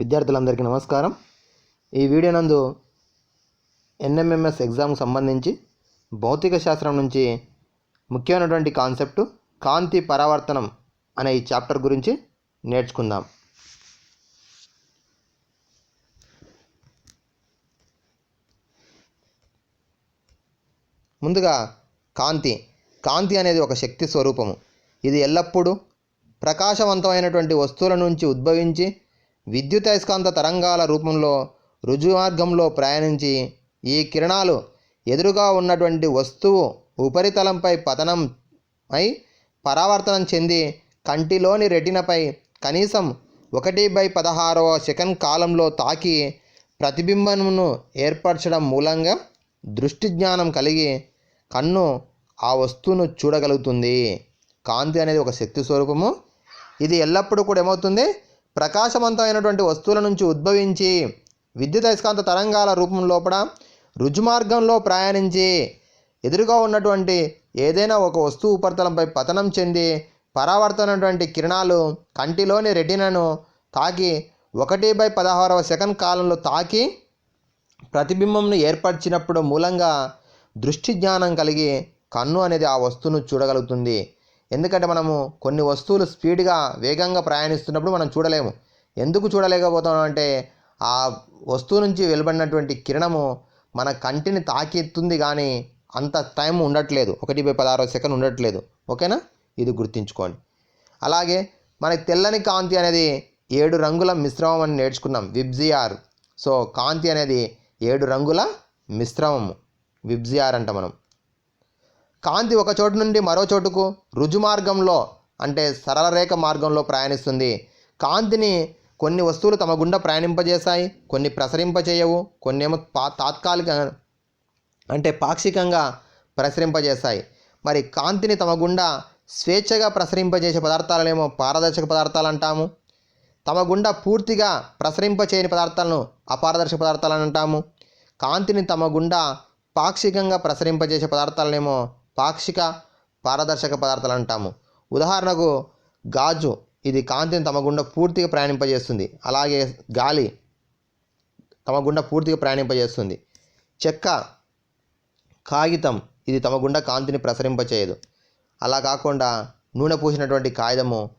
విద్యార్థులందరికీ నమస్కారం. ఈ వీడియో నందు ఎన్ఎంఎంఎస్ ఎగ్జామ్కి సంబంధించి భౌతిక శాస్త్రం నుంచి ముఖ్యమైనటువంటి కాన్సెప్ట్ కాంతి పరావర్తనం అనే ఈ చాప్టర్ గురించి నేర్చుకుందాం. ముందుగా కాంతి. కాంతి అనేది ఒక శక్తి స్వరూపము. ఇది ఎల్లప్పుడూ ప్రకాశవంతమైనటువంటి వస్తువుల నుంచి ఉద్భవించి విద్యుదయస్కాంత తరంగాల రూపంలో రుజుమార్గంలో ప్రయాణించి ఈ కిరణాలు ఎదురుగా ఉన్నటువంటి వస్తువు ఉపరితలంపై పతనం అయి పరావర్తనం చెంది కంటిలోని రెటినపై కనీసం ఒకటి బై పదహారవ సెకండ్ కాలంలో తాకి ప్రతిబింబమును ఏర్పరచడం మూలంగా దృష్టి జ్ఞానం కలిగి కన్ను ఆ వస్తువును చూడగలుగుతుంది. కాంతి అనేది ఒక శక్తి స్వరూపము. ఇది ఎల్లప్పుడూ కూడా ఏమవుతుంది? ప్రకాశవంతమైనటువంటి వస్తువుల నుంచి ఉద్భవించి విద్యుత్ అయస్కాంత తరంగాల రూపం లోపల రుజుమార్గంలో ప్రయాణించి ఎదురుగా ఉన్నటువంటి ఏదైనా ఒక వస్తువు ఉపరితలంపై పతనం చెంది పరావర్తనటువంటి కిరణాలు కంటిలోని రెటినను తాకి ఒకటి బై పదహారవ సెకండ్ కాలంలో తాకి ప్రతిబింబంను ఏర్పరిచినప్పుడు మూలంగా దృష్టి జ్ఞానం కలిగి కన్ను అనేది ఆ వస్తువును చూడగలుగుతుంది. ఎందుకంటే మనము కొన్ని వస్తువులు స్పీడ్గా వేగంగా ప్రయాణిస్తున్నప్పుడు మనం చూడలేము. ఎందుకు చూడలేకపోతున్నాం అంటే ఆ వస్తువు నుంచి వెలువడినటువంటి కిరణము మన కంటిని తాకెత్తుంది కానీ అంత టైం ఉండట్లేదు. ఒకటి బై పదహారవ సెకండ్ ఉండట్లేదు. ఓకేనా? ఇది గుర్తుంచుకోండి. అలాగే మనకి తెల్లని కాంతి అనేది ఏడు రంగుల మిశ్రమం అని నేర్చుకున్నాం. విబ్జిఆర్ సో కాంతి అనేది ఏడు రంగుల మిశ్రమము. విబ్జిఆర్ అంట మనం. కాంతి ఒక చోటు నుండి మరో చోటుకు రుజు మార్గంలో అంటే సరళ రేఖ మార్గంలో ప్రయాణిస్తుంది. కాంతిని కొన్ని వస్తువులు తమ గుండా ప్రయాణింపజేశాయి కొన్ని ప్రసరింపజేయవు కొన్ని ఏమో పా తాత్కాలిక అంటే పాక్షికంగా ప్రసరింపజేస్తాయి మరి కాంతిని తమ గుండా స్వేచ్ఛగా ప్రసరింపజేసే పదార్థాలనేమో పారదర్శక పదార్థాలు అంటాము తమ గుండా పూర్తిగా ప్రసరింపచేయని పదార్థాలను అపారదర్శక పదార్థాలను అంటాము కాంతిని తమ గుండా పాక్షికంగా ప్రసరింపజేసే పదార్థాలనేమో పాక్షిక పారదర్శక పదార్థాలు అంటాము. ఉదాహరణకు గాజు ఇది కాంతిని తమ గుండా పూర్తిగా ప్రయాణింపజేస్తుంది. అలాగే గాలి తమ గుండా పూర్తిగా ప్రయాణింపజేస్తుంది. చెక్క కాగితం ఇది తమ గుండా కాంతిని ప్రసరింపచేయదు. అలా కాకుండా నూనె పూసినటువంటి కాగితము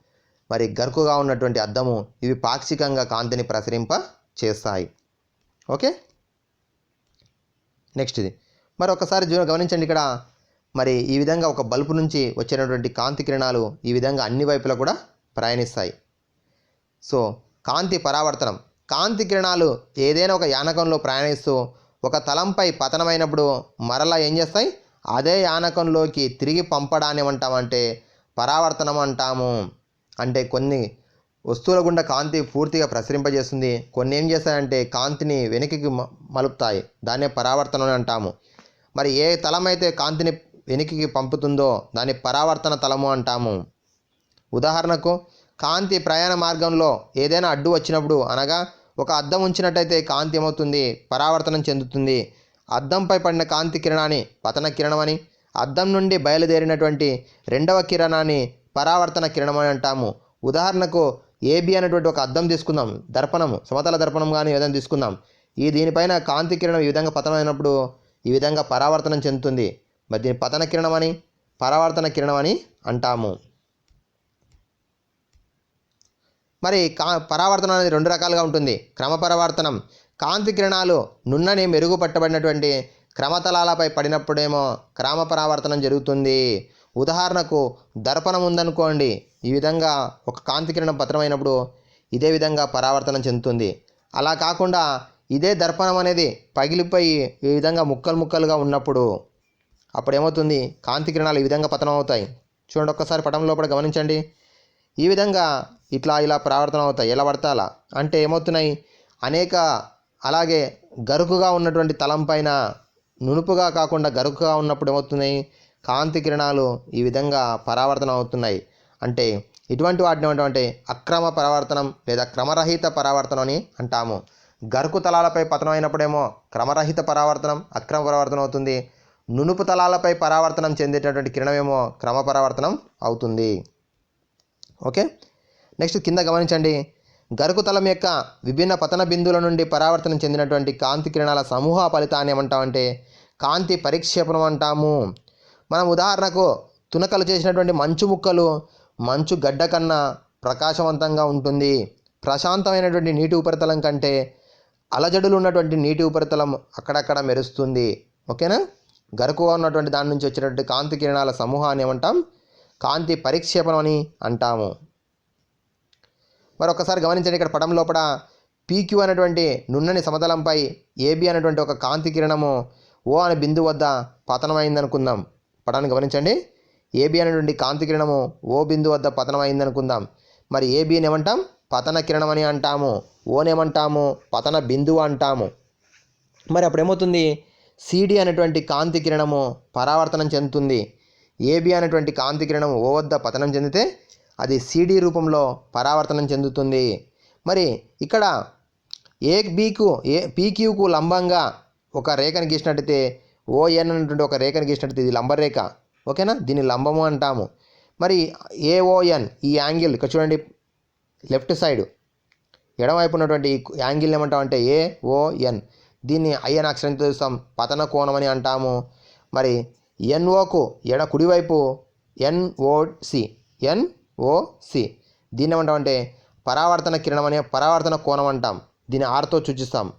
మరి గరుకుగా ఉన్నటువంటి అద్దము ఇవి పాక్షికంగా కాంతిని ప్రసరింప చేస్తాయి ఓకే? నెక్స్ట్ ఇది. మరి ఒకసారి గమనించండి ఇక్కడ మరి ఈ విధంగా ఒక బల్బు నుంచి వచ్చినటువంటి కాంతి కిరణాలు ఈ విధంగా అన్ని వైపులా కూడా ప్రయాణిస్తాయి. సో కాంతి పరావర్తనం. కాంతి కిరణాలు ఏదైనా ఒక యానకంలో ప్రయాణిస్తూ ఒక తలంపై పతనమైనప్పుడు మరలా ఏం చేస్తాయి? అదే యానకంలోకి తిరిగి పంపడాన్ని ఏమంటామంటే పరావర్తనం అంటాము. అంటే కొన్ని వస్తువుల గుండా కాంతి పూర్తిగా ప్రసరింపజేస్తుంది. కొన్ని ఏం చేస్తాయంటే కాంతిని వెనుకకి మ- మలుపుతాయి. దాన్నే పరావర్తనం అంటాము. మరి ఏ తలం అయితే కాంతిని వెనికికి పంపుతుందో దాన్ని పరావర్తన తలము అంటాము. ఉదాహరణకు కాంతి ప్రయాణ మార్గంలో ఏదైనా అడ్డు వచ్చినప్పుడు అనగా ఒక అద్దం ఉంచినట్టయితే కాంతి ఏమవుతుంది? పరావర్తనం చెందుతుంది. అద్దంపై పడిన కాంతి కిరణాన్ని పతన కిరణమని అద్దం నుండి బయలుదేరినటువంటి రెండవ కిరణాన్ని పరావర్తన కిరణం అని అంటాము. ఉదాహరణకు ఏబి అనేటువంటి ఒక అద్దం తీసుకుందాం. దర్పణము సమతల దర్పణం కానీ ఏదైనా తీసుకుందాం. ఈ దీనిపైన కాంతి కిరణం ఈ విధంగా పతనం అయినప్పుడు ఈ విధంగా పరావర్తనం చెందుతుంది. మరి దీని పతన కిరణం అని పరావర్తన కిరణం అని అంటాము. మరి కా పరావర్తనం అనేది రెండు రకాలుగా ఉంటుంది. క్రమ పరావర్తనం కాంతి కిరణాలు నున్నని మెరుగుపట్టబడినటువంటి క్రమతలాలపై పడినప్పుడేమో క్రమ పరావర్తనం జరుగుతుంది. ఉదాహరణకు దర్పణం ఉందనుకోండి ఈ విధంగా ఒక కాంతి కిరణం పతనమైనప్పుడు ఇదే విధంగా పరావర్తనం చెందుతుంది. అలా కాకుండా ఇదే దర్పణం అనేది పగిలిపోయి ఈ విధంగా ముక్కలు ముక్కలుగా ఉన్నప్పుడు అప్పుడు ఏమవుతుంది కాంతి కిరణాలు ఈ విధంగా పతనం అవుతాయి చూడండి ఒక్కసారి పటం లోపల గమనించండి. ఈ విధంగా ఇట్లా ఇలా ప్రవర్తన అవుతాయి. ఎలా పడతాలా? అంటే ఏమవుతున్నాయి? అనేక అలాగే గరుకుగా ఉన్నటువంటి తలం పైన నునుపుగా కాకుండా గరుకుగా ఉన్నప్పుడు ఏమవుతున్నాయి? కాంతి కిరణాలు ఈ విధంగా పరావర్తనం అవుతున్నాయి. అంటే ఇటువంటి వాటిని ఏమంటామంటే అక్రమ పరావర్తనం లేదా క్రమరహిత పరావర్తనం అని అంటాము. గరుకు తలాలపై పతనం అయినప్పుడేమో క్రమరహిత పరావర్తనం అక్రమ పరావర్తనం అవుతుంది. నునుపు తలాలపై పరావర్తనం చెందేటటువంటి కిరణమేమో క్రమపరావర్తనం అవుతుంది. ఓకే? నెక్స్ట్ కింద గమనించండి. గరుకుతలం యొక్క విభిన్న పతన బిందువుల నుండి పరావర్తనం చెందినటువంటి కాంతి కిరణాల సమూహ ఫలితాన్ని ఏమంటామంటే కాంతి పరిక్షేపణం అంటాము. మనం ఉదాహరణకు తునకలు చేసినటువంటి మంచు ముక్కలు మంచు గడ్డ కన్నా ప్రకాశవంతంగా ఉంటుంది. ప్రశాంతమైనటువంటి నీటి ఉపరితలం కంటే అలజడులు ఉన్నటువంటి నీటి ఉపరితలం అక్కడక్కడ మెరుస్తుంది. ఓకేనా? గరుకుగా ఉన్నటువంటి దాని నుంచి వచ్చినటువంటి కాంతి కిరణాల సమూహాన్ని ఏమంటాం? కాంతి పరిక్షేపణం అని అంటాము. మరి ఒకసారి గమనించండి ఇక్కడ పటం లోపల పీక్యూ అనేటువంటి నున్నని సమతలంపై ఏబి అనేటువంటి ఒక కాంతి కిరణము ఓ అనే బిందువు వద్ద పతనమైంది అనుకుందాం పటాన్ని గమనించండి. ఏబి అనేటువంటి కాంతి కిరణము ఓ బిందు వద్ద పతనమైందనుకుందాం. మరి ఏబిని ఏమంటాం? పతన కిరణం అని అంటాము. ఓనేమంటాము పతన బిందువు అంటాము. మరి అప్పుడు ఏమవుతుంది సిడి అనేటువంటి కాంతి కిరణము పరావర్తనం చెందుతుంది. ఏబి అనేటువంటి కాంతి కిరణం ఓ వద్ద పతనం చెందితే అది సిడి రూపంలో పరావర్తనం చెందుతుంది. మరి ఇక్కడ ఏ బీకు ఏ పీక్యూకు లంబంగా ఒక రేఖను గీసినట్టయితే ఓఎన్ అనేటువంటి ఒక రేఖను గీసినట్టయితే ఇది లంబరేఖ. ఓకేనా? దీన్ని లంబము అంటాము. మరి ఏఓఎన్ ఈ యాంగిల్ ఇక్కడ చూడండి లెఫ్ట్ సైడ్ ఎడమవైపు ఉన్నటువంటి యాంగిల్ ఏమంటామంటే ఏ ఓ దీన్ని ఐ అక్షరంతో చూస్తాం. పతన కోణం అని అంటాము. మరి ఎన్ఓకు ఎడ కుడివైపు? N O C. N O C. దీన్ని ఏమంటామంటే పరావర్తన కిరణం అనే పరావర్తన కోణం అంటాం. దీన్ని ఆర్తో సూచిస్తాం.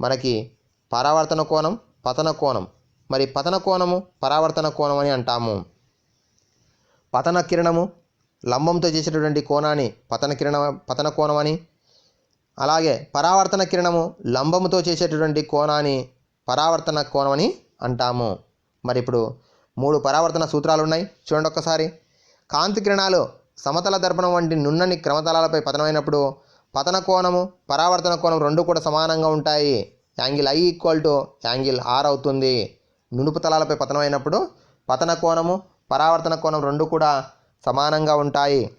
మనకి పరావర్తన కోణం పతన కోణం. మరి పతన కోణము పరావర్తన కోణం అని అంటాము. పతన కిరణము లంబంతో చేసేటటువంటి కోణాన్ని పతన కిరణ పతన కోణం అని అలాగే పరావర్తన కిరణము లంబముతో చేసేటటువంటి కోణాన్ని పరావర్తన కోణం అని అంటాము. మరి ఇప్పుడు మూడు పరావర్తన సూత్రాలు ఉన్నాయి. చూడండి ఒక్కసారి. కాంతి కిరణాలు సమతల దర్పణం వంటి నున్నని క్రమతలాలపై పతనమైనప్పుడు పతన కోణము పరావర్తన కోణం రెండు కూడా సమానంగా ఉంటాయి. Angle i equal to angle r అవుతుంది. నునుపు తలాలపై పతనమైనప్పుడు పతన కోణము పరావర్తన కోణం రెండు కూడా సమానంగా ఉంటాయి.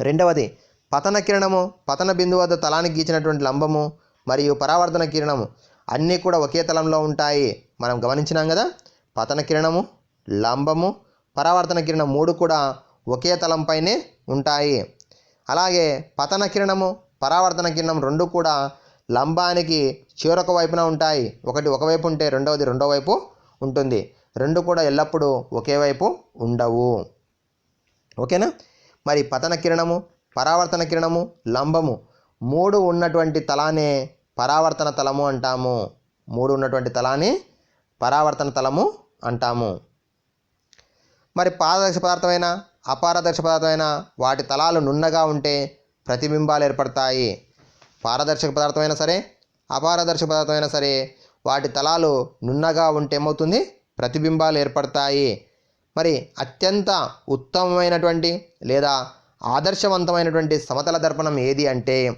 రెండవది పతన కిరణము పతన బిందువు వద్ద తలానికి గీచినటువంటి లంబము మరియు పరావర్తన కిరణము అన్నీ కూడా ఒకే తలంలో ఉంటాయి. మనం గమనించినాం కదా? పతన కిరణము లంబము పరావర్తన కిరణం మూడు కూడా ఒకే తలంపైనే ఉంటాయి. అలాగే పతన కిరణము పరావర్తన కిరణం రెండు కూడా లంబానికి చివరొక వైపున ఉంటాయి. ఒకటి ఒకవైపు ఉంటే రెండవది రెండో వైపు ఉంటుంది. రెండు కూడా ఎల్లప్పుడూ ఒకే వైపు ఉండవు. ఓకేనా? మరి పతన కిరణము పరావర్తన కిరణము లంబము. మూడు ఉన్నటువంటి తలానే పరావర్తన తలము అంటాము. మూడు ఉన్నటువంటి తలాన్ని పరావర్తన తలము అంటాము. మరి పారదర్శక పదార్థమైన అపారదర్శక పదార్థమైన వాటి తలాలు నున్నగా ఉంటే ప్రతిబింబాలు ఏర్పడతాయి. పారదర్శక పదార్థమైనా సరే అపారదర్శక పదార్థమైనా సరే వాటి తలాలు నున్నగా ఉంటే ఏమవుతుంది? ప్రతిబింబాలు ఏర్పడతాయి. మరి అత్యంత ఉత్తమమైనటువంటి లేదా ఆదర్శవంతమైనటువంటి సమతల దర్పణం ఏది అంటే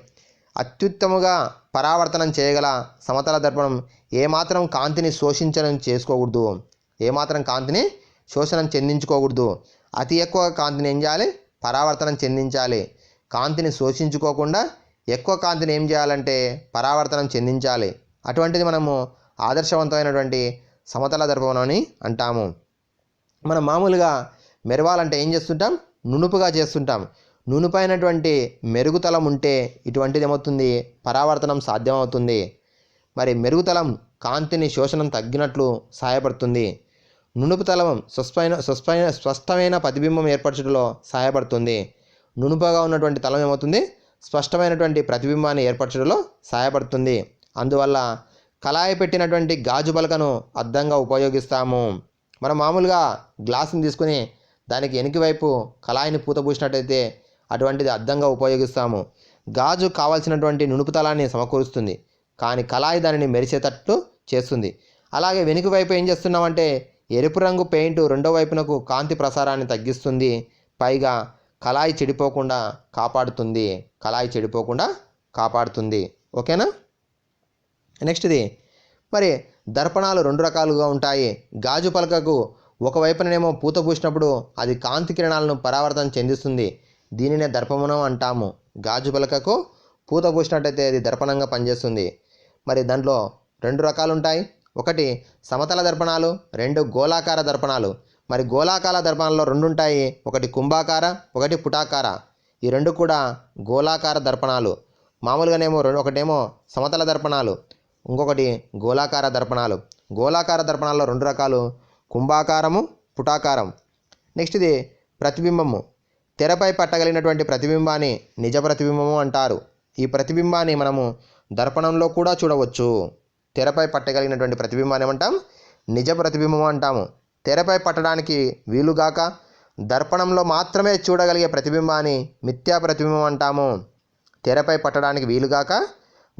అత్యుత్తముగా పరావర్తనం చేయగల సమతల దర్పణం. ఏమాత్రం కాంతిని శోషించడం చేసుకోకూడదు. ఏమాత్రం కాంతిని శోషణం చెందించుకోకూడదు. అతి ఎక్కువ కాంతిని ఏం చేయాలి? పరావర్తనం చెందించాలి. కాంతిని శోషించుకోకుండా ఎక్కువ కాంతిని ఏం చేయాలంటే పరావర్తనం చెందించాలి. అటువంటిది మనము ఆదర్శవంతమైనటువంటి సమతల దర్పణం అని అంటాము. మనం మామూలుగా మెరవాలంటే ఏం చేస్తుంటాం? నునుపుగా చేస్తుంటాం. నునుపైనటువంటి మెరుగుతలం ఉంటే ఇటువంటిది ఏమవుతుంది పరావర్తనం సాధ్యమవుతుంది. మరి మెరుగుతలం కాంతిని శోషణం తగ్గినట్లు సహాయపడుతుంది నునుపు తలం స్వస్పైన స్వస్థమైన స్పష్టమైన ప్రతిబింబం ఏర్పరచడంలో సహాయపడుతుంది నునుపుగా ఉన్నటువంటి తలం ఏమవుతుంది? స్పష్టమైనటువంటి ప్రతిబింబాన్ని ఏర్పరచడంలో సహాయపడుతుంది అందువల్ల కళాయి పెట్టినటువంటి గాజు పలకను అద్దంగా ఉపయోగిస్తాము. మనం మామూలుగా గ్లాసుని తీసుకుని దానికి వెనుకవైపు కళాయిని పూతపూసినట్టయితే అటువంటిది అద్దంగా ఉపయోగిస్తాము. గాజు కావాల్సినటువంటి నునుపుతలాన్ని సమకూరుస్తుంది. కానీ కళాయి దానిని మెరిసేటట్లు చేస్తుంది. అలాగే వెనుక వైపు ఏం చేస్తున్నామంటే ఎరుపు రంగు పెయింట్ రెండో వైపునకు కాంతి ప్రసారాన్ని తగ్గిస్తుంది. పైగా కళాయి చెడిపోకుండా కాపాడుతుంది. కళాయి చెడిపోకుండా కాపాడుతుంది. ఓకేనా? నెక్స్ట్ది. మరి దర్పణాలు రెండు రకాలుగా ఉంటాయి. గాజు పలకకు ఒకవైపుననేమో పూత పూసినప్పుడు అది కాంతి కిరణాలను పరావర్తనం చెందిస్తుంది. దీనినే దర్పణం అంటాము. గాజు పలకకు పూత పూసినట్టయితే అది దర్పణంగా పనిచేస్తుంది. మరి దాంట్లో రెండు రకాలు ఉంటాయి ఒకటి సమతల దర్పణాలు రెండు గోళాకార దర్పణాలు. మరి గోళాకార దర్పణాల్లో రెండు ఉంటాయి ఒకటి కుంభాకార ఒకటి పుటాకార. ఈ రెండు కూడా గోళాకార దర్పణాలు. మామూలుగానేమో రెండు ఒకటేమో సమతల దర్పణాలు ఇంకొకటి గోళాకార దర్పణాలు. గోళాకార దర్పణాల్లో రెండు రకాలు. కుంభాకారము పుటాకారం నెక్స్ట్ ఇది ప్రతిబింబము. తెరపై పట్టగలిగినటువంటి ప్రతిబింబాన్ని నిజ ప్రతిబింబము అంటారు. ఈ ప్రతిబింబాన్ని మనము దర్పణంలో కూడా చూడవచ్చు. తెరపై పట్టగలిగినటువంటి ప్రతిబింబాన్ని ఏమంటాం? నిజ ప్రతిబింబం అంటాము. తెరపై పట్టడానికి వీలుగాక దర్పణంలో మాత్రమే చూడగలిగే ప్రతిబింబాన్ని మిథ్యా ప్రతిబింబం అంటాము. తెరపై పట్టడానికి వీలుగాక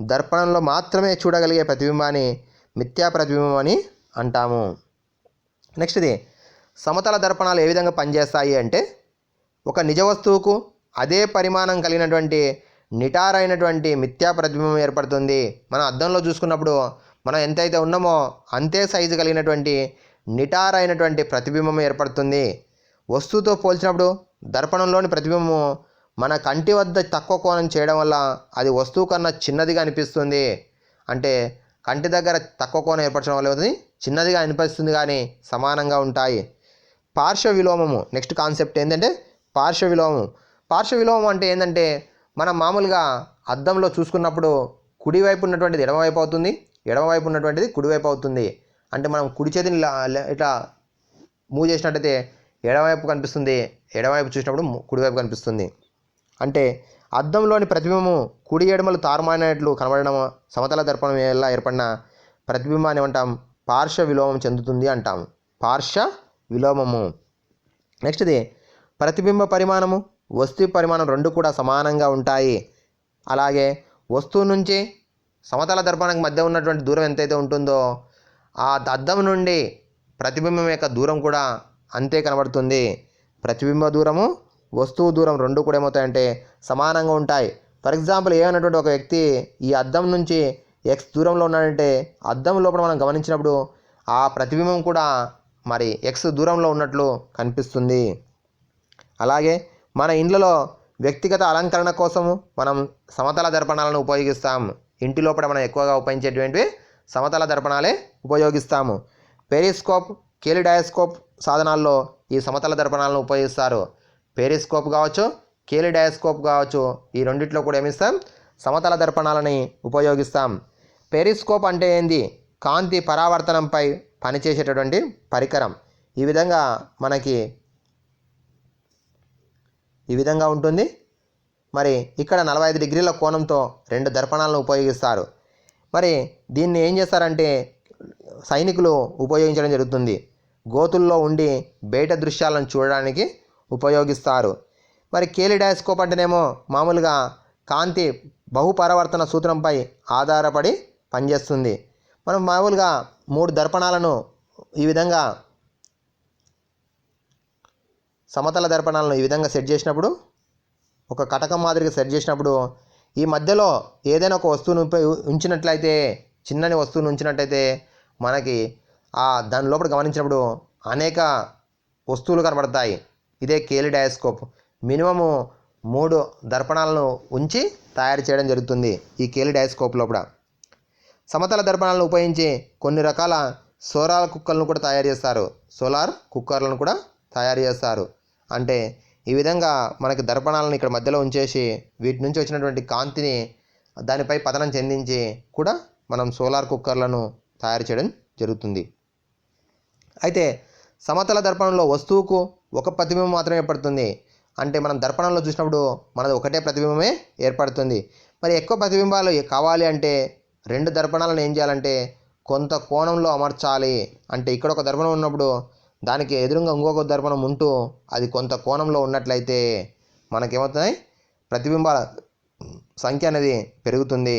దర్పణంలో మాత్రమే చూడగలిగే ప్రతిబింబాన్ని మిథ్యా ప్రతిబింబం అని అంటాము. నెక్స్ట్ ఇది సమతల దర్పణాలు ఏ విధంగా పనిచేస్తాయి అంటే ఒక నిజ వస్తువుకు అదే పరిమాణం కలిగినటువంటి నిటారైనటువంటి మిథ్యా ప్రతిబింబం ఏర్పడుతుంది. మనం అద్దంలో చూసుకున్నప్పుడు మనం ఎంతైతే ఉన్నామో అంతే సైజు కలిగినటువంటి నిటారైనటువంటి ప్రతిబింబం ఏర్పడుతుంది. వస్తువుతో పోల్చినప్పుడు దర్పణంలోని ప్రతిబింబము మన కంటి వద్ద తక్కువ కోణం చేయడం వల్ల అది వస్తువు కన్నా చిన్నదిగా అనిపిస్తుంది. అంటే కంటి దగ్గర తక్కువ కోణం ఏర్పరచడం వల్ల ఏమవుతుంది? చిన్నదిగా అనిపిస్తుంది కానీ సమానంగా ఉంటాయి. పార్శ్వ విలోమము. నెక్స్ట్ కాన్సెప్ట్ ఏంటంటే పార్శ్వ విలోమం పార్శ్వ విలోమం అంటే ఏంటంటే మనం మామూలుగా అద్దంలో చూసుకున్నప్పుడు కుడివైపు ఉన్నటువంటిది ఎడమవైపు అవుతుంది ఎడమవైపు ఉన్నటువంటిది కుడివైపు అవుతుంది. అంటే మనం కుడి చేతిని ఇట్లా మూవ్ చేసినట్టయితే ఎడమవైపు కనిపిస్తుంది ఎడమవైపు చూసినప్పుడు కుడివైపు కనిపిస్తుంది. అంటే అద్దంలోని ప్రతిబింబము కుడి ఎడమలు తారుమారినట్లు కనబడడం సమతల దర్పణం ఎలా ఏర్పడిన ప్రతిబింబాన్ని ఉంటాం పార్శ్వ విలోమం చెందుతుంది అంటాం పార్శ్వ విలోమము. నెక్స్ట్ది ప్రతిబింబ పరిమాణము వస్తు పరిమాణం రెండు కూడా సమానంగా ఉంటాయి. అలాగే వస్తువు నుంచి సమతల దర్పణానికి మధ్య ఉన్నటువంటి దూరం ఎంతైతే ఉంటుందో ఆ అద్దం నుండి ప్రతిబింబం యొక్క దూరం కూడా అంతే కనబడుతుంది. ప్రతిబింబ దూరము వస్తువు దూరం రెండు కూడా ఏమవుతాయంటే సమానంగా ఉంటాయి. ఫర్ ఎగ్జాంపుల్ ఏమైనటువంటి ఒక వ్యక్తి ఈ అద్దం నుంచి ఎక్స్ దూరంలో ఉన్నాడంటే అద్దం లోపల మనం గమనించినప్పుడు ఆ ప్రతిబింబం కూడా మరి ఎక్స్ దూరంలో ఉన్నట్లు కనిపిస్తుంది. అలాగే మన ఇండ్లలో వ్యక్తిగత అలంకరణ కోసము మనం సమతల దర్పణాలను ఉపయోగిస్తాం. ఇంటి లోపల మనం ఎక్కువగా ఉపయోగించేటువంటివి సమతల దర్పణాలే ఉపయోగిస్తాము. పెరిస్కోప్ కేలిడయాస్కోప్ సాధనాల్లో ఈ సమతల దర్పణాలను ఉపయోగిస్తారు. పెరిస్కోప్ కావచ్చు కేలిడయాస్కోప్ కావచ్చు ఈ రెండిట్లో కూడా ఏమిస్తాం సమతల దర్పణాలని ఉపయోగిస్తాం. పెరిస్కోప్ అంటే ఏంది? కాంతి పరావర్తనంపై పనిచేసేటటువంటి పరికరం. ఈ విధంగా మనకి ఈ విధంగా ఉంటుంది. మరి ఇక్కడ నలభై ఐదు డిగ్రీల కోణంతో రెండు దర్పణాలను ఉపయోగిస్తారు. మరి దీన్ని ఏం చేస్తారంటే సైనికులు ఉపయోగించడం జరుగుతుంది. గోతుల్లో ఉండి బయట దృశ్యాలను చూడడానికి ఉపయోగిస్తారు. మరి కేలిడాస్కోప్ అంటేనేమో మామూలుగా కాంతి బహుపరావర్తన సూత్రంపై ఆధారపడి పనిచేస్తుంది. మనం మామూలుగా మూడు దర్పణాలను ఈ విధంగా సమతల దర్పణాలను ఈ విధంగా సెట్ చేసినప్పుడు ఒక కటకం మాదిరిగా సెట్ చేసినప్పుడు ఈ మధ్యలో ఏదైనా ఒక వస్తువును ఉంచినట్లయితే చిన్నని వస్తువును ఉంచినట్లయితే మనకి ఆ దాని లోపల గమనించినప్పుడు అనేక వస్తువులు కనబడతాయి. ఇదే కేలి డయాస్కోప్. మినిమము మూడు దర్పణాలను ఉంచి తయారు చేయడం జరుగుతుంది ఈ కేలి డయాస్కోప్ లోపల. సమతల దర్పణాలను ఉపయోగించి కొన్ని రకాల సోలార్ కుక్కర్లను కూడా తయారు చేస్తారు. సోలార్ కుక్కర్లను కూడా తయారు చేస్తారు. అంటే ఈ విధంగా మనకి దర్పణాలను ఇక్కడ మధ్యలో ఉంచేసి వీటి నుంచి వచ్చినటువంటి కాంతిని దానిపై పతనం చెందించి కూడా మనం సోలార్ కుక్కర్లను తయారు చేయడం జరుగుతుంది. అయితే సమతల దర్పణంలో వస్తువుకు ఒక ప్రతిబింబం మాత్రమే ఏర్పడుతుంది. అంటే మనం దర్పణంలో చూసినప్పుడు మనది ఒకటే ప్రతిబింబమే ఏర్పడుతుంది. మరి ఎక్కువ ప్రతిబింబాలు కావాలి అంటే రెండు దర్పణాలను ఏం చేయాలంటే కొంత కోణంలో అమర్చాలి. అంటే ఇక్కడ ఒక దర్పణం ఉన్నప్పుడు దానికి ఎదురుగా ఇంకొక దర్పణం ఉంటూ అది కొంత కోణంలో ఉన్నట్లయితే మనకేమవుతున్నాయి ప్రతిబింబాల సంఖ్య అనేది పెరుగుతుంది.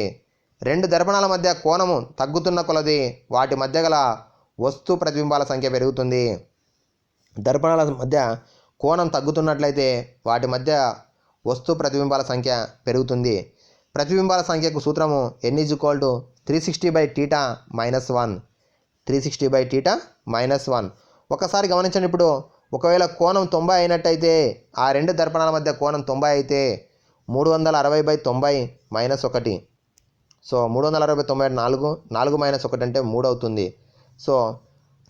రెండు దర్పణాల మధ్య కోణము తగ్గుతున్న కొలది వాటి మధ్య గల వస్తు ప్రతిబింబాల సంఖ్య పెరుగుతుంది. దర్పణాల మధ్య కోణం తగ్గుతున్నట్లయితే వాటి మధ్య వస్తు ప్రతిబింబాల సంఖ్య పెరుగుతుంది. ప్రతిబింబాల సంఖ్యకు సూత్రము n is equal to three sixty by theta minus one three sixty by theta minus one ఒకసారి గమనించండి ఇప్పుడు ఒకవేళ కోణం తొంభై అయినట్టయితే ఆ రెండు దర్పణాల మధ్య కోణం తొంభై అయితే మూడు వందల అరవై బై తొంభై మైనస్ ఒకటి. సో మూడు వందల అరవై తొంభై నాలుగు నాలుగు మైనస్ ఒకటి అంటే మూడు అవుతుంది. సో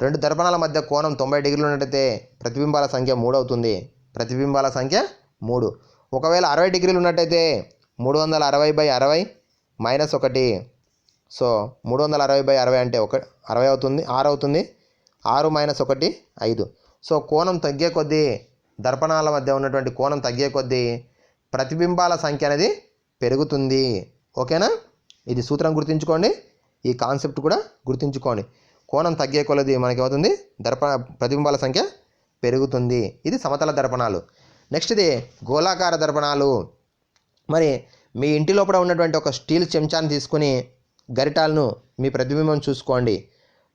రెండు దర్పణాల మధ్య కోణం తొంభై డిగ్రీలు ఉన్నట్టయితే ప్రతిబింబాల సంఖ్య మూడు అవుతుంది. ప్రతిబింబాల సంఖ్య మూడు. ఒకవేళ అరవై డిగ్రీలు ఉన్నట్టయితే మూడు వందల అరవై బై అరవై మైనస్ ఒకటి. సో మూడు వందల అరవై బై అరవై అంటే ఒక అరవై అవుతుంది ఆరు అవుతుంది. ఆరు మైనస్ ఒకటి ఐదు. సో కోణం తగ్గే కొద్దీ దర్పణాల మధ్య ఉన్నటువంటి కోణం తగ్గే కొద్దీ ప్రతిబింబాల సంఖ్య అనేది పెరుగుతుంది. ఓకేనా? ఇది సూత్రం గుర్తుంచుకోండి. ఈ కాన్సెప్ట్ కూడా గుర్తుంచుకోండి. కోణం తగ్గే కొలది మనకేమవుతుంది? దర్పణ ప్రతిబింబాల సంఖ్య పెరుగుతుంది. ఇది సమతల దర్పణాలు. నెక్స్ట్ ఇది గోళాకార దర్పణాలు. మరి మీ ఇంటి లోపల ఉన్నటువంటి ఒక స్టీల్ చెంచాను తీసుకుని గరిటాలను మీ ప్రతిబింబం చూసుకోండి.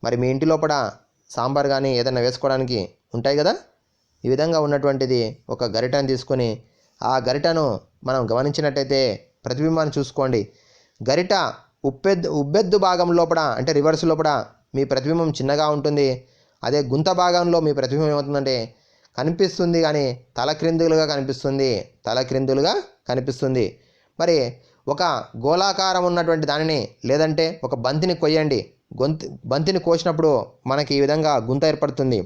మరి మీ ఇంటి లోపల సాంబార్ కానీ ఏదైనా వేసుకోవడానికి ఉంటాయి కదా? ఈ విధంగా ఉన్నటువంటిది ఒక గరిటను తీసుకొని ఆ గరిటను మనం గమనించినట్టయితే ప్రతిబింబాన్ని చూసుకోండి. గరిట ఉప్పెద్దు ఉబ్బెద్దు భాగం లోపల అంటే రివర్స్ లోపల మీ ప్రతిబింబం చిన్నగా ఉంటుంది. అదే గుంత భాగంలో మీ ప్రతిబింబం ఏమవుతుందంటే కనిపిస్తుంది కానీ తల క్రిందులుగా కనిపిస్తుంది. తల క్రిందులుగా కనిపిస్తుంది. మరి ఒక గోళాకారం ఉన్నటువంటి దానిని లేదంటే ఒక బంతిని కొయ్యండి. గొంతు బంతిని కోసినప్పుడు మనకి ఈ విధంగా గుంత ఏర్పడుతుంది.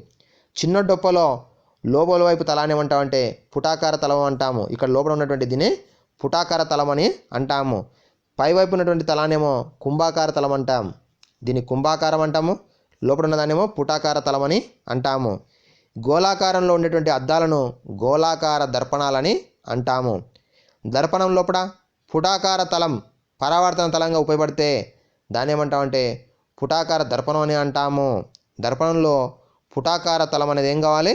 చిన్న డొప్పలో లోపల వైపు తలాన్ని ఏమంటామంటే పుటాకార తలం అంటాము. ఇక్కడ లోపల ఉన్నటువంటి దీన్ని పుటాకార తలం అని అంటాము. పైవైపు ఉన్నటువంటి తలానేమో కుంభాకార తలం అంటాం. దీన్ని కుంభాకారం అంటాము. లోపల ఉన్నదానేమో పుటాకార తలం అని అంటాము. గోళాకారంలో ఉండేటువంటి అద్దాలను గోళాకార దర్పణాలని అంటాము. దర్పణం లోపల పుటాకార తలం పరావర్తన తలంగా ఉపయోగపడితే దాన్ని ఏమంటామంటే పుటాకార దర్పణం అని అంటాము. దర్పణంలో పుటాకార తలం అనేది ఏం కావాలి?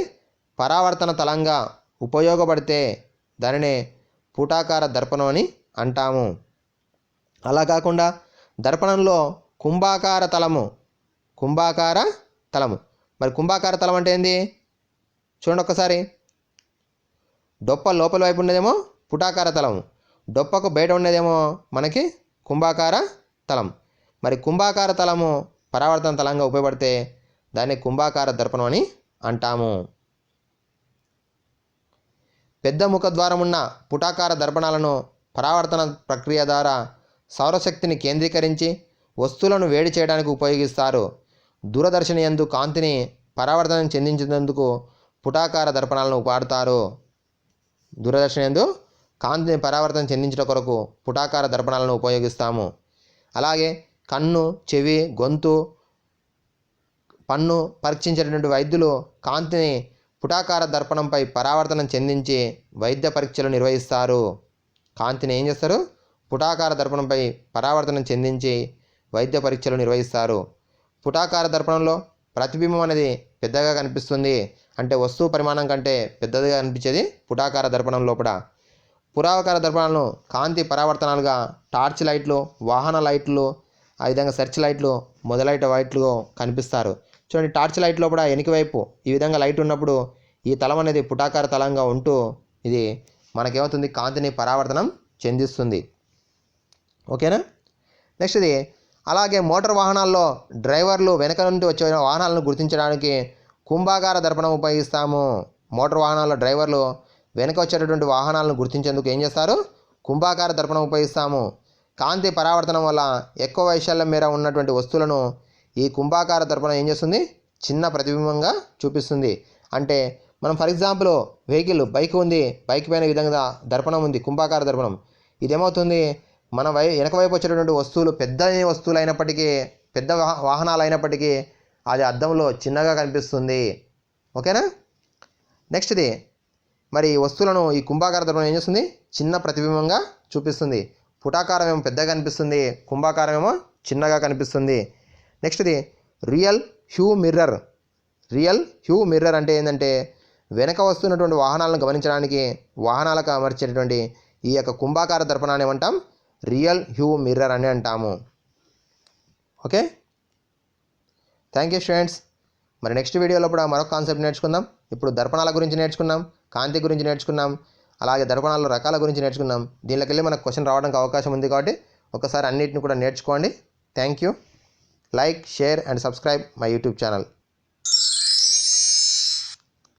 పరావర్తన తలంగా ఉపయోగపడితే దానినే పుటాకార దర్పణం అని అంటాము. అలా కాకుండా దర్పణంలో కుంభాకార తలము కుంభాకార తలము. మరి కుంభాకార తలం అంటే ఏంది? చూడండి ఒక్కసారి. డొప్ప లోపల వైపు ఉన్నదేమో పుటాకార తలం. డొప్పకు బయట ఉన్నదేమో మనకి కుంభాకార తలం. మరి కుంభాకార తలము పరావర్తన తలంగా ఉపయోగపడితే దాన్ని కుంభాకార దర్పణం అని అంటాము. పెద్ద ముఖద్వారం ఉన్న పుటాకార దర్పణాలను పరావర్తన ప్రక్రియ ద్వారా సౌరశక్తిని కేంద్రీకరించి వస్తువులను వేడి చేయడానికి ఉపయోగిస్తారు. దూరదర్శన యందు కాంతిని పరావర్తనం చెందించినందుకు పుటాకార దర్పణాలను వాడతారు. దూరదర్శన ఎందు కాంతిని పరావర్తనం చెందించిన కొరకు పుటాకార దర్పణాలను ఉపయోగిస్తాము. అలాగే కన్ను చెవి గొంతు పన్ను పరీక్షించేటటువంటి వైద్యులు కాంతిని పుటాకార దర్పణంపై పరావర్తనం చెందించి వైద్య పరీక్షలు నిర్వహిస్తారు. కాంతిని ఏం చేస్తారు? పుటాకార దర్పణంపై పరావర్తనం చెందించి వైద్య పరీక్షలు నిర్వహిస్తారు. పుటాకార దర్పణంలో ప్రతిబింబం అనేది పెద్దగా కనిపిస్తుంది. అంటే వస్తువు పరిమాణం కంటే పెద్దదిగా అనిపించేది పుటాకార దర్పణం లోపల. పురావకార దర్పణాలను కాంతి పరావర్తనాలుగా టార్చ్ లైట్లు వాహన లైట్లు ఆ విధంగా సెర్చ్ లైట్లు మొదలైన లైట్లు కనిపిస్తారు. చూడండి టార్చ్ లైట్ లోపల వెనుక వైపు ఈ విధంగా లైట్ ఉన్నప్పుడు ఈ తలం అనేది పుటాకార తలంగా ఉంటూ ఇది మనకేమవుతుంది? కాంతిని పరావర్తనం చెందిస్తుంది. ఓకేనా? నెక్స్ట్ ఇది అలాగే మోటార్ వాహనాల్లో డ్రైవర్లు వెనక నుండి వచ్చే వాహనాలను గుర్తించడానికి కుంభాకార దర్పణం ఉపయోగిస్తాము. మోటార్ వాహనాల డ్రైవర్లు వెనక వచ్చేటటువంటి వాహనాలను గుర్తించేందుకు ఏం చేస్తారు? కుంభాకార దర్పణం ఉపయోగిస్తాము. కాంతి పరావర్తనం వల్ల ఎక్కువ వైశాల్యం మేర ఉన్నటువంటి వస్తువులను ఈ కుంభాకార దర్పణం ఏం చేస్తుంది? చిన్న ప్రతిబింబంగా చూపిస్తుంది. అంటే మనం ఫర్ ఎగ్జాంపుల్ వెహికల్ బైక్ ఉంది బైక్ పైన విధంగా దర్పణం ఉంది కుంభాకార దర్పణం. ఇదేమవుతుంది? మన వై వెనక వైపు వచ్చేటటువంటి వస్తువులు పెద్ద వస్తువులు అయినప్పటికీ పెద్ద వాహ- వాహనాలు అయినప్పటికీ అది అద్దంలో చిన్నగా కనిపిస్తుంది. ఓకేనా? నెక్స్ట్ది మరి ఈ వస్తువులను ఈ కుంభాకార దర్పణం ఏం చేస్తుంది? చిన్న ప్రతిబింబంగా చూపిస్తుంది. పుటాకారం ఏమో పెద్దగా కనిపిస్తుంది. కుంభాకారం ఏమో చిన్నగా కనిపిస్తుంది. నెక్స్ట్ది rear view mirror rear view mirror అంటే ఏంటంటే వెనక వస్తున్నటువంటి వాహనాలను గమనించడానికి వాహనాలకు అమర్చేటటువంటి ఈ యొక్క కుంభాకార దర్పణాన్ని ఏమంటాం? రియల్ హ్యూ మిర్రర్ అని అంటాము. ఓకే థ్యాంక్ యూ స్టూడెంట్స్ మరి నెక్స్ట్ వీడియోలో కూడా మరొక కాన్సెప్ట్ నేర్చుకుందాం. ఇప్పుడు దర్పణాల గురించి నేర్చుకున్నాం కాంతి గురించి నేర్చుకున్నాం అలాగే దర్పణాల రకాల గురించి నేర్చుకున్నాం. దీనిలోకి వెళ్ళి మనకు క్వశ్చన్ రావడానికి అవకాశం ఉంది కాబట్టి ఒకసారి అన్నిటిని కూడా నేర్చుకోండి. Thank you like share and subscribe my YouTube channel